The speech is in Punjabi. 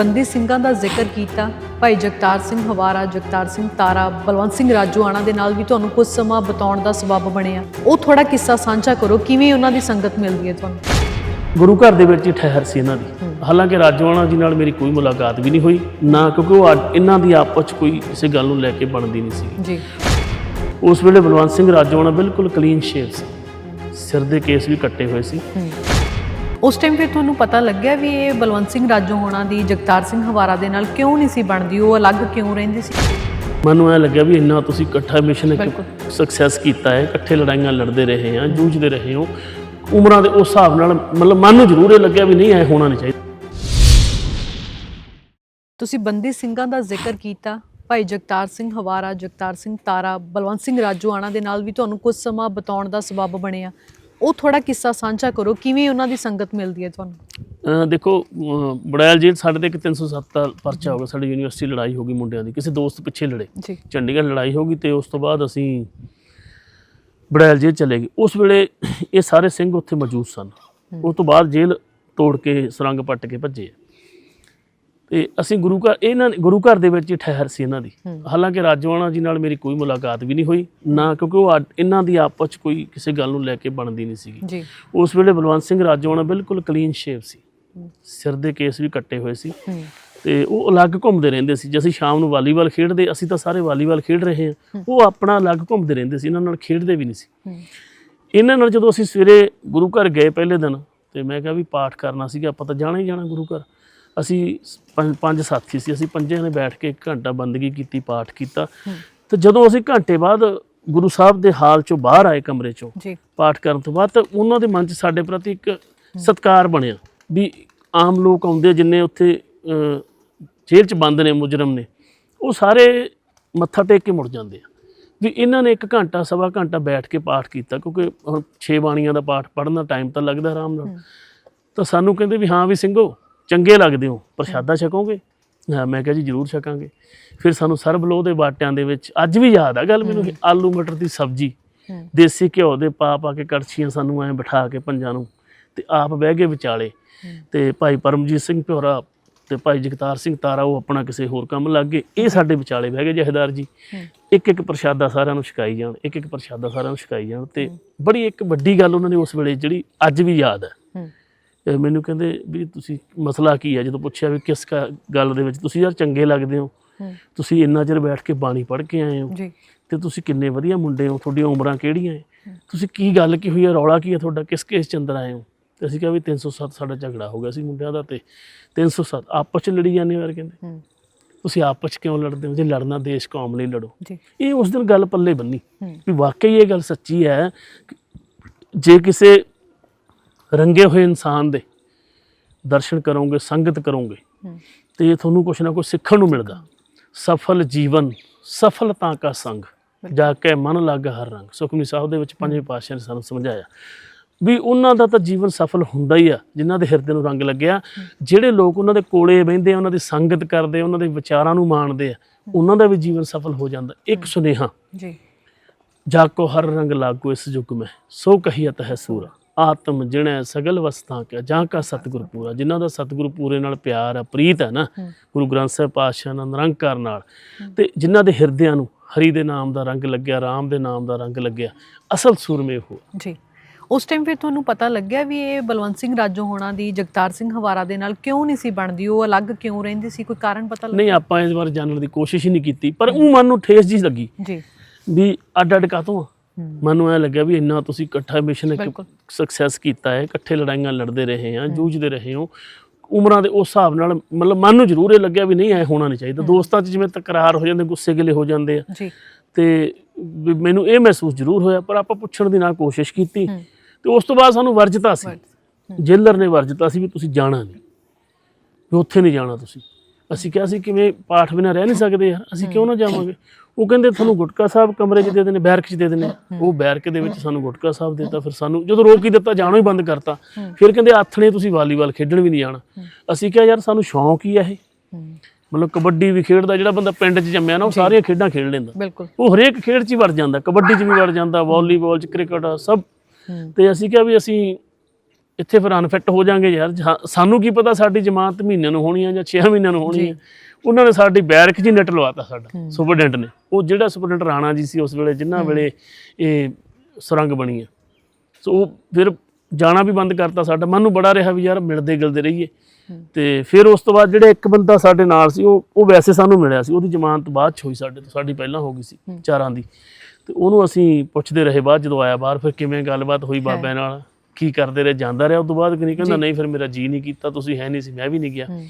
ਬੰਦੀ ਸਿੰਘਾਂ ਦਾ ਜ਼ਿਕਰ ਕੀਤਾ। ਭਾਈ ਜਗਤਾਰ ਸਿੰਘ ਹਵਾਰਾ ਜਗਤਾਰ ਸਿੰਘ ਤਾਰਾ ਬਲਵੰਤ ਸਿੰਘ ਰਾਜੂਆਣਾ ਦੇ ਨਾਲ ਵੀ ਤੁਹਾਨੂੰ ਕੁਝ ਸਮਾਂ ਬਿਤਾਉਣ ਦਾ ਸਬਬ ਬਣਿਆ। ਉਹ ਥੋੜਾ ਕਿੱਸਾ ਸਾਂਝਾ ਕਰੋ ਕਿਵੇਂ ਉਹਨਾਂ ਦੀ ਸੰਗਤ ਮਿਲਦੀ ਹੈ ਤੁਹਾਨੂੰ? ਗੁਰੂ ਘਰ ਦੇ ਵਿੱਚ ਹੀ ਠਹਿਰ ਸੀ ਇਹਨਾਂ ਦੀ। ਹਾਲਾਂਕਿ ਰਾਜਵਾਨਾ ਜੀ ਨਾਲ ਮੇਰੀ ਕੋਈ ਮੁਲਾਕਾਤ ਵੀ ਨਹੀਂ ਹੋਈ ਨਾ ਕਿਉਂਕਿ ਉਹ ਇਹਨਾਂ ਦੀ ਆਪਸ 'ਚ ਕੋਈ ਕਿਸੇ ਗੱਲ ਨੂੰ ਲੈ ਕੇ ਬਣਦੀ ਨਹੀਂ ਸੀ। ਜੀ। ਉਸ ਵੇਲੇ ਬਲਵੰਤ ਸਿੰਘ ਰਾਜਵਾਨਾ ਬਿਲਕੁਲ ਕਲੀਨ ਸ਼ੇਵ ਸੀ। ਸਿਰ ਦੇ ਕੇਸ ਵੀ ਕੱਟੇ ਹੋਏ ਸੀ। ਉਸ ਟਾਈਮ ਫਿਰ ਤੁਹਾਨੂੰ ਪਤਾ ਲੱਗਿਆ ਵੀ ਇਹ ਬਲਵੰਤ ਸਿੰਘ ਰਾਜੂ ਹੋਣਾ ਦੀ ਜਗਤਾਰ ਸਿੰਘ ਹਵਾਰਾ ਦੇ ਨਾਲ ਕਿਉਂ ਨਹੀਂ ਸੀ ਬਣਦੀ? ਉਹ ਅਲੱਗ ਕਿਉਂ ਰਹਿੰਦੀ ਸੀ? ਮੈਨੂੰ ਐ ਲੱਗਿਆ ਵੀ ਇੰਨਾ ਤੁਸੀਂ ਇਕੱਠਾ ਮਿਸ਼ਨ। ਸਕਸੈਸ ਕੀਤਾ ਹੈ ਇਕੱਠੇ ਲੜਾਈਆਂ ਲੜਦੇ ਰਹੇ ਆ ਜੂਝਦੇ ਰਹੇ ਹੋ। ਉਮਰਾਂ ਦੇ ਉਸ ਹਿਸਾਬ ਨਾਲ ਮਤਲਬ ਮਨ ਨੂੰ ਜ਼ਰੂਰ ਇਹ ਲੱਗਿਆ ਵੀ ਨਹੀਂ ਐ ਹੋਣਾ ਨਹੀਂ ਚਾਹੀਦਾ। ਤੁਸੀਂ ਬੰਦੀ ਸਿੰਘਾਂ ਦਾ ਜ਼ਿਕਰ ਕੀਤਾ ਭਾਈ ਜਗਤਾਰ ਸਿੰਘ ਹਵਾਰਾ ਜਗਤਾਰ ਸਿੰਘ ਤਾਰਾ ਬਲਵੰਤ ਸਿੰਘ ਰਾਜੂਆਣਾ ਦੇ ਨਾਲ ਵੀ ਤੁਹਾਨੂੰ ਕੁਝ ਸਮਾਂ ਬਿਤਾਉਣ ਦਾ ਸਬਬ ਬਣਿਆ। ਉਹ ਥੋੜਾ ਕਿੱਸਾ ਸਾਂਝਾ ਕਰੋ ਕਿਵੇਂ ਉਹਨਾਂ ਦੀ ਸੰਗਤ ਮਿਲਦੀ ਹੈ ਤੁਹਾਨੂੰ? ਦੇਖੋ ਬੜੈਲ ਜੇਲ੍ਹ ਸਾਡੇ ਤੇ ਇੱਕ 307 ਦਾ ਪਰਚਾ ਹੋ ਗਿਆ ਸਾਡੀ ਯੂਨੀਵਰਸਿਟੀ ਲੜਾਈ ਹੋ ਗਈ ਮੁੰਡਿਆਂ ਦੀ ਕਿਸੇ ਦੋਸਤ ਪਿੱਛੇ ਲੜੇ। ਚੰਡੀਗੜ੍ਹ ਲੜਾਈ ਹੋ ਗਈ ਤੇ ਉਸ ਤੋਂ ਬਾਅਦ ਅਸੀਂ ਬੜੈਲ ਜੇਲ੍ਹ ਚਲੇ ਗਏ। ਉਸ ਵੇਲੇ ਇਹ ਸਾਰੇ ਸਿੰਘ ਉੱਥੇ ਮੌਜੂਦ ਸਨ। ਉਸ ਤੋਂ ਬਾਅਦ ਜੇਲ੍ਹ ਤੋੜ ਕੇ ਸੁਰੰਗ ਪੱਟ ਕੇ ਭੱਜੇ। ਤੇ ਅਸੀਂ ਗੁਰੂ ਘਰ ਇਹਨਾਂ ਗੁਰੂ ਘਰ ਦੇ ਵਿੱਚ ਹੀ ਠਹਿਰ ਸੀ ਇਹਨਾਂ ਦੀ। ਹਾਲਾਂਕਿ ਰਾਜਵਾਨਾ ਜੀ ਨਾਲ ਮੇਰੀ ਕੋਈ ਮੁਲਾਕਾਤ ਵੀ ਨਹੀਂ ਹੋਈ ਨਾ ਕਿਉਂਕਿ ਉਹ ਇਹਨਾਂ ਦੀ ਆਪਸ 'ਚ ਕੋਈ ਕਿਸੇ ਗੱਲ ਨੂੰ ਲੈ ਕੇ ਬਣਦੀ ਨਹੀਂ ਸੀਗੀ। ਜੀ। ਉਸ ਵੇਲੇ ਬਲਵੰਤ ਸਿੰਘ ਰਾਜਵਾਨਾ ਬਿਲਕੁਲ ਕਲੀਨ ਸ਼ੇਵ ਸੀ। ਸਿਰ ਦੇ ਕੇਸ ਵੀ ਕੱਟੇ ਹੋਏ ਸੀ। ਤੇ ਉਹ ਅਲੱਗ ਘੁੰਮਦੇ ਰਹਿੰਦੇ ਸੀ। ਜੇ ਅਸੀਂ ਸ਼ਾਮ ਨੂੰ ਵਾਲੀਬਾਲ ਖੇਡਦੇ ਅਸੀਂ ਤਾਂ ਸਾਰੇ ਵਾਲੀਬਾਲ ਖੇਡ ਰਹੇ ਹਾਂ। ਉਹ ਆਪਣਾ ਅਲੱਗ ਘੁੰਮਦੇ ਰਹਿੰਦੇ ਸੀ। ਇਹਨਾਂ ਨਾਲ ਖੇਡਦੇ ਵੀ ਨਹੀਂ ਸੀ। ਇਹਨਾਂ ਨਾਲ ਜਦੋਂ ਅਸੀਂ ਸਵੇਰੇ ਗੁਰੂ ਘਰ ਗਏ ਪਹਿਲੇ ਦਿਨ ਤੇ ਮੈਂ ਕਿਹਾ ਵੀ ਪਾਠ ਕਰਨਾ ਸੀਗਾ ਆਪਾਂ ਤਾਂ ਜਾਣਾ ਹੀ ਜਾਣਾ ਗੁਰੂ ਘਰ। ਅਸੀਂ ਪੰਜ ਪੰਜ ਸਾਥੀ ਸੀ ਅਸੀਂ ਪੰਜੇ ਨੇ ਬੈਠ ਕੇ ਇੱਕ ਘੰਟਾ ਬੰਦਗੀ ਕੀਤੀ ਪਾਠ ਕੀਤਾ। ਤੇ ਜਦੋਂ ਅਸੀਂ ਘੰਟੇ ਬਾਅਦ ਗੁਰੂ ਸਾਹਿਬ ਦੇ ਹਾਲ ਚੋਂ ਬਾਹਰ ਆਏ ਕਮਰੇ ਚੋਂ ਪਾਠ ਕਰਨ ਤੋਂ ਬਾਅਦ ਤਾਂ ਉਹਨਾਂ ਦੇ ਮਨ 'ਚ ਸਾਡੇ ਪ੍ਰਤੀ ਇੱਕ ਸਤਿਕਾਰ ਬਣਿਆ ਵੀ ਆਮ ਲੋਕ ਆਉਂਦੇ ਜਿੰਨੇ ਉੱਥੇ ਜੇਲ੍ਹ 'ਚ ਬੰਦ ਨੇ ਮੁਜਰਮ ਨੇ ਉਹ ਸਾਰੇ ਮੱਥਾ ਟੇਕ ਕੇ ਮੁੜ ਜਾਂਦੇ ਆ। ਵੀ ਇਹਨਾਂ ਨੇ ਇੱਕ ਘੰਟਾ ਸਵਾ ਘੰਟਾ ਬੈਠ ਕੇ ਪਾਠ ਕੀਤਾ ਕਿਉਂਕਿ ਹੁਣ 6 ਬਾਣੀਆਂ ਦਾ ਪਾਠ ਪੜ੍ਹਨ ਦਾ ਟਾਈਮ ਤਾਂ ਲੱਗਦਾ ਆਰਾਮ ਨਾਲ। ਤਾਂ ਸਾਨੂੰ ਕਹਿੰਦੇ ਵੀ ਹਾਂ ਵੀ ਸਿੰਘੋ ਚੰਗੇ ਲੱਗਦੇ ਹੋ ਪ੍ਰਸ਼ਾਦਾ ਛਕੋਗੇ? ਹਾਂ ਮੈਂ ਕਿਹਾ ਜੀ ਜ਼ਰੂਰ ਛਕਾਂਗੇ। ਫਿਰ ਸਾਨੂੰ ਸਰਬ ਲੋਹ ਦੇ ਬਾਟਿਆਂ ਦੇ ਵਿੱਚ ਅੱਜ ਵੀ ਯਾਦ ਆ ਗੱਲ ਮੈਨੂੰ ਕਿ ਆਲੂ ਮਟਰ ਦੀ ਸਬਜ਼ੀ ਦੇਸੀ ਘਿਓ ਦੇ ਪਾ ਪਾ ਕੇ ਕੜਛੀਆਂ ਸਾਨੂੰ ਐ ਬਿਠਾ ਕੇ ਪੰਜਾਂ ਨੂੰ ਤੇ ਆਪ ਬਹਿ ਗਏ ਵਿਚਾਲੇ। ਤੇ ਭਾਈ ਪਰਮਜੀਤ ਸਿੰਘ ਪਿਓਰਾ ਤੇ ਭਾਈ ਜਗਤਾਰ ਸਿੰਘ ਤਾਰਾ ਉਹ ਆਪਣਾ ਕਿਸੇ ਹੋਰ ਕੰਮ ਲੱਗ ਗਏ। ਇਹ ਸਾਡੇ ਵਿਚਾਲੇ ਬਹਿ ਗਏ ਜਹੇਦਾਰ ਜੀ। ਇੱਕ ਇੱਕ ਪ੍ਰਸ਼ਾਦਾ ਸਾਰਿਆਂ ਨੂੰ ਛਕਾਈ ਜਾਣ ਇੱਕ ਇੱਕ ਪ੍ਰਸ਼ਾਦਾ ਸਾਰਿਆਂ ਨੂੰ ਛਕਾਈ ਜਾਣ ਤੇ ਬੜੀ ਇੱਕ ਵੱਡੀ ਗੱਲ ਉਹਨਾਂ ਨੇ ਉਸ ਵੇਲੇ ਜਿਹੜੀ ਅੱਜ ਵੀ ਯਾਦ ਹੈ। ਮੈਨੂੰ ਕਹਿੰਦੇ ਵੀ ਤੁਸੀਂ ਮਸਲਾ ਕੀ ਹੈ ਜਦੋਂ ਪੁੱਛਿਆ ਵੀ ਕਿਸ ਕ- ਗੱਲ ਦੇ ਵਿੱਚ ਤੁਸੀਂ ਯਾਰ ਚੰਗੇ ਲੱਗਦੇ ਹੋ। ਤੁਸੀਂ ਇੰਨਾ ਚਿਰ ਬੈਠ ਕੇ ਬਾਣੀ ਪੜ੍ਹ ਕੇ ਆਏ ਹੋ। ਜੀ। ਤੇ ਤੁਸੀਂ ਕਿੰਨੇ ਵਧੀਆ ਮੁੰਡੇ ਹੋ ਤੁਹਾਡੀਆਂ ਉਮਰਾਂ ਕਿਹੜੀਆਂ ਹੈ। ਤੁਸੀਂ ਕੀ ਗੱਲ ਕੀ ਹੋਈ ਹੈ ਰੌਲਾ ਕੀ ਹੈ ਤੁਹਾਡਾ? ਕਿਸ ਕੇਸ ਚ ਅੰਦਰ ਆਏ ਹੋ? ਤੇ ਅਸੀਂ ਕਿਹਾ ਵੀ 307 ਸਾਡਾ ਝਗੜਾ ਹੋ ਗਿਆ ਸੀ ਮੁੰਡਿਆਂ ਦਾ ਤੇ 307 ਆਪਸ ਚ ਲੜੀ ਜਾਂਦੇ ਵਾਰ ਕਹਿੰਦੇ? ਤੁਸੀਂ ਆਪਸ ਚ ਕਿਉਂ ਲੜਦੇ ਹੋ? ਜੇ ਲੜਨਾ ਦੇਸ਼ ਕੌਮ ਲਈ ਲੜੋ। ਇਹ ਉਸ ਦਿਨ ਗੱਲ ਪੱਲੇ ਬੰਨੀ ਵੀ ਵਾਕਈ ਇਹ ਗੱਲ ਸੱਚੀ ਹੈ ਜੇ ਕਿਸੇ ਰੰਗੇ ਹੋਏ ਇਨਸਾਨ ਦੇ ਦਰਸ਼ਨ ਕਰੋਗੇ ਸੰਗਤ ਕਰੋਗੇ ਤੇ ਤੁਹਾਨੂੰ ਕੁਛ ਨਾ ਕੁਛ ਸਿੱਖਣ ਨੂੰ ਮਿਲਦਾ। ਸਫਲ ਜੀਵਨ ਸਫਲਤਾ ਕਾ ਸੰਗ। ਜਾ ਕੇ ਮਨ ਲੱਗ ਹਰ ਰੰਗ। ਸੁਖਮਨੀ ਸਾਹਿਬ ਦੇ ਵਿੱਚ ਪੰਜਵੇਂ ਪਾਤਸ਼ਾਹ ਨੇ ਸਾਨੂੰ ਸਮਝਾਇਆ ਵੀ ਉਹਨਾਂ ਦਾ ਤਾਂ ਜੀਵਨ ਸਫਲ ਹੁੰਦਾ ਹੀ ਆ ਜਿਨ੍ਹਾਂ ਦੇ ਹਿਰਦੇ ਨੂੰ ਰੰਗ ਲੱਗਿਆ। ਜਿਹੜੇ ਲੋਕ ਉਹਨਾਂ ਦੇ ਕੋਲੇ ਬਹਿੰਦੇ ਆ ਉਹਨਾਂ ਦੀ ਸੰਗਤ ਕਰਦੇ ਆ ਉਹਨਾਂ ਦੇ ਵਿਚਾਰਾਂ ਨੂੰ ਮਾਣਦੇ ਆ ਉਹਨਾਂ ਦਾ ਵੀ ਜੀਵਨ ਸਫਲ ਹੋ ਜਾਂਦਾ। ਇੱਕ ਸੁਨੇਹਾ ਜੀ। ਜਾ ਕੋ ਹਰ ਰੰਗ ਲਾਗੋ ਇਸ ਯੁਗ ਮੈਂ ਸੋ ਕਹੀਤ ਹੈ ਸੂਰਾ। ਆਤਮ ਜਿਣੈ ਸਗਲ ਵਸਤਾਂ ਕਿਆ ਜਾਂ ਕਾ ਸਤਿਗੁਰ ਪੂਰਾ। ਜਿਨ੍ਹਾਂ ਦਾ ਸਤਿਗੁਰੂ ਪੂਰੇ ਨਾਲ ਪਿਆਰ ਆ ਪ੍ਰੀਤ ਹੈ ਨਾ। ਗੁਰੂ ਗ੍ਰੰਥ ਸਾਹਿਬ ਪਾਤਸ਼ਾਹ ਨਾਲ ਨਿਰੰਕਾਰ ਨਾਲ। ਤੇ ਜਿਨ੍ਹਾਂ ਦੇ ਹਿਰਦਿਆਂ ਨੂੰ ਹਰੀ ਦੇ ਨਾਮ ਦਾ ਰੰਗ ਲੱਗਿਆ ਰਾਮ ਦੇ ਨਾਮ ਦਾ ਰੰਗ ਲੱਗਿਆ ਅਸਲ ਸੂਰਮੇ ਹੋ ਜੀ। ਉਸ ਟਾਈਮ ਫਿਰ ਤੁਹਾਨੂੰ ਪਤਾ ਲੱਗਿਆ ਵੀ ਇਹ ਬਲਵੰਤ ਸਿੰਘ ਰਾਜੂ ਹੋਣਾ ਦੀ ਜਗਤਾਰ ਸਿੰਘ ਹਵਾਰਾ ਦੇ ਨਾਲ ਕਿਉਂ ਨਹੀਂ ਸੀ ਬਣਦੀ? ਉਹ ਅਲੱਗ ਕਿਉਂ ਰਹਿੰਦੀ ਸੀ? ਕੋਈ ਕਾਰਨ ਪਤਾ ਨਹੀਂ ਆਪਾਂ ਇਸ ਵਾਰ ਜਾਣਨ ਦੀ ਕੋਸ਼ਿਸ਼ ਹੀ ਨਹੀਂ ਕੀਤੀ ਪਰ ਉਹ ਮਨ ਨੂੰ ਠੇਸ ਜੀ ਲੱਗੀ ਜੀ। ਵੀ ਅੱਡ ਅੱਡ ਕਾਤੋਂ ਮੈਨੂੰ ਐ ਲੱਗਿਆ ਵੀ ਇੰਨਾ ਤੁਸੀਂ ਇਕੱਠਾ ਮਿਸ਼ਨ ਇੱਕ। ਸਕਸੈਸ ਕੀਤਾ ਹੈ ਇਕੱਠੇ ਲੜਾਈਆਂ ਲੜਦੇ ਰਹੇ ਆ ਜੂਝਦੇ ਰਹੇ ਹੋ। ਉਮਰਾਂ ਦੇ ਉਸ ਹਿਸਾਬ ਨਾਲ ਮਤਲਬ ਮਨ ਨੂੰ ਜ਼ਰੂਰ ਇਹ ਲੱਗਿਆ ਵੀ ਨਹੀਂ ਐ ਹੋਣਾ ਨਹੀਂ ਚਾਹੀਦਾ। ਦੋਸਤਾਂ 'ਚ ਜਿਵੇਂ ਤਕਰਾਰ ਹੋ ਜਾਂਦੇ ਗੁੱਸੇ ਗਿਲੇ ਹੋ ਜਾਂਦੇ ਆ। ਜੀ। ਤੇ ਮੈਨੂੰ ਇਹ ਮਹਿਸੂਸ ਜ਼ਰੂਰ ਹੋਇਆ ਪਰ ਆਪਾਂ ਪੁੱਛਣ ਦੀ ਨਾ ਕੋਸ਼ਿਸ਼ ਕੀਤੀ। ਤੇ ਉਸ ਤੋਂ ਬਾਅਦ ਸਾਨੂੰ ਵਰਜਤਾ ਸੀ। ਜੇਲਰ ਨੇ ਵਰਜਤਾ ਸੀ ਵੀ ਤੁਸੀਂ ਜਾਣਾ ਨਹੀਂ। ਵੀ ਉੱਥੇ ਨਹੀਂ ਜਾਣਾ ਤੁਸੀਂ। ਅਸੀਂ ਕਿਹਾ ਸੀ ਕਿਵੇਂ ਪਾਠ ਬਿਨਾਂ ਰਹਿ ਨਹੀਂ ਸਕਦੇ ਯਾਰ ਅਸੀਂ ਕਿਉਂ ਨਾ ਜਾਵਾਂਗੇ? ਉਹ ਕਹਿੰਦੇ ਤੁਹਾਨੂੰ ਗੁਟਕਾ ਸਾਹਿਬ ਕਮਰੇ 'ਚ ਦੇ ਦੇਣੇ ਬੈਰਕ 'ਚ ਦੇ ਦੇਣੇ ਉਹ ਬੈਰਕ ਦੇ ਵਿੱਚ ਸਾਨੂੰ ਗੁਟਕਾ ਸਾਹਿਬ ਦਿੱਤਾ ਫਿਰ ਸਾਨੂੰ ਜਦੋਂ ਰੋਕ ਹੀ ਦਿੱਤਾ ਜਾਣੋ ਹੀ ਬੰਦ ਕਰਤਾ। ਫਿਰ ਕਹਿੰਦੇ ਆਥਣੇ ਤੁਸੀਂ ਵਾਲੀਬਾਲ ਖੇਡਣ ਵੀ ਨਹੀਂ ਜਾਣਾ। ਅਸੀਂ ਕਿਹਾ ਯਾਰ ਸਾਨੂੰ ਸ਼ੌਂਕ ਹੀ ਆ ਇਹ। ਮਤਲਬ ਕਬੱਡੀ ਵੀ ਖੇਡਦਾ ਜਿਹੜਾ ਬੰਦਾ ਪਿੰਡ 'ਚ ਜੰਮਿਆ ਨਾ ਉਹ ਸਾਰੀਆਂ ਖੇਡਾਂ ਖੇਡ ਲੈਂਦਾ। ਉਹ ਹਰੇਕ ਖੇਡ 'ਚ ਹੀ ਵੜ ਜਾਂਦਾ ਕਬੱਡੀ 'ਚ ਵੀ ਵੜ ਜਾਂਦਾ ਵਾਲੀਬਾਲ 'ਚ ਕ੍ਰਿਕਟ ਸਭ। ਤੇ ਅਸੀਂ ਕਿਹਾ ਵੀ ਅਸੀਂ ਇੱਥੇ ਫਿਰ ਅਨਫਿਟ ਹੋ ਜਾਾਂਗੇ ਯਾਰ। ਜਾਂ- ਸਾਨੂੰ ਕੀ ਪਤਾ ਸਾਡੀ ਜ਼ਮਾਨਤ ਮਹੀਨੇ ਨੂੰ ਹੋਣੀ ਆ ਜਾਂ 6 ਮਹੀਨਿਆਂ ਨੂੰ ਹੋਣੀ ਆ। ਉਹਨਾਂ ਨੇ ਸਾਡੀ ਬੈਰਕ 'ਚ ਹੀ ਨੈਟ ਲਵਾਤਾ ਸਾਡਾ ਸੁਪਰਡੈਂਟ ਨੇ। ਉਹ ਜਿਹੜਾ ਸੁਪਰਡੈਂਟ ਰਾਣਾ ਜੀ ਸੀ ਉਸ ਵੇਲੇ ਜਿੰਨਾ ਵੇਲੇ ਇਹ ਸੁਰੰਗ ਬਣੀ ਆ। ਸੋ ਉਹ ਫਿਰ ਜਾਣਾ ਵੀ ਬੰਦ ਕਰਤਾ ਸਾਡਾ। ਮਨ ਨੂੰ ਬੜਾ ਰਿਹਾ ਵੀ ਯਾਰ ਮਿਲਦੇ ਗਿਲਦੇ ਰਹੀਏ। ਤੇ ਫਿਰ ਉਸ ਤੋਂ ਬਾਅਦ ਜਿਹੜੇ ਇੱਕ ਬੰਦਾ ਸਾਡੇ ਨਾਲ ਸੀ ਉਹ ਉਹ ਵੈਸੇ ਸਾਨੂੰ ਮਿਲਿਆ ਸੀ। ਉਹਦੀ ਜ਼ਮਾਨਤ ਬਾਅਦ ਚ ਹੋਈ ਸਾਡੇ ਤੋਂ ਸਾਡੀ ਪਹਿਲਾਂ ਹੋ ਗਈ ਸੀ ਚਾਰਾਂ ਦੀ। ਤੇ ਉਹਨੂੰ ਅਸੀਂ ਪੁੱਛਦੇ ਰਹੇ ਬਾਅਦ ਜਦੋਂ ਆਇਆ ਬਾਹਰ ਫਿਰ ਕਿਵੇਂ ਗੱਲਬਾਤ ਹੋਈ ਬਾਬਿਆਂ ਨਾਲ? ਕੀ ਕਰਦੇ ਰਹੇ ਜਾਂਦਾ ਰਿਹਾ ਉਸ ਤੋਂ ਬਾਅਦ ਕਿ ਨਹੀਂ ਕਹਿੰਦਾ ਨਹੀਂ ਫਿਰ ਮੇਰਾ ਜੀ ਨਹੀਂ ਕੀਤਾ ਤੁਸੀਂ ਹੈ ਨਹੀਂ ਸੀ ਮੈਂ ਵੀ ਨਹੀਂ ਗਿਆ।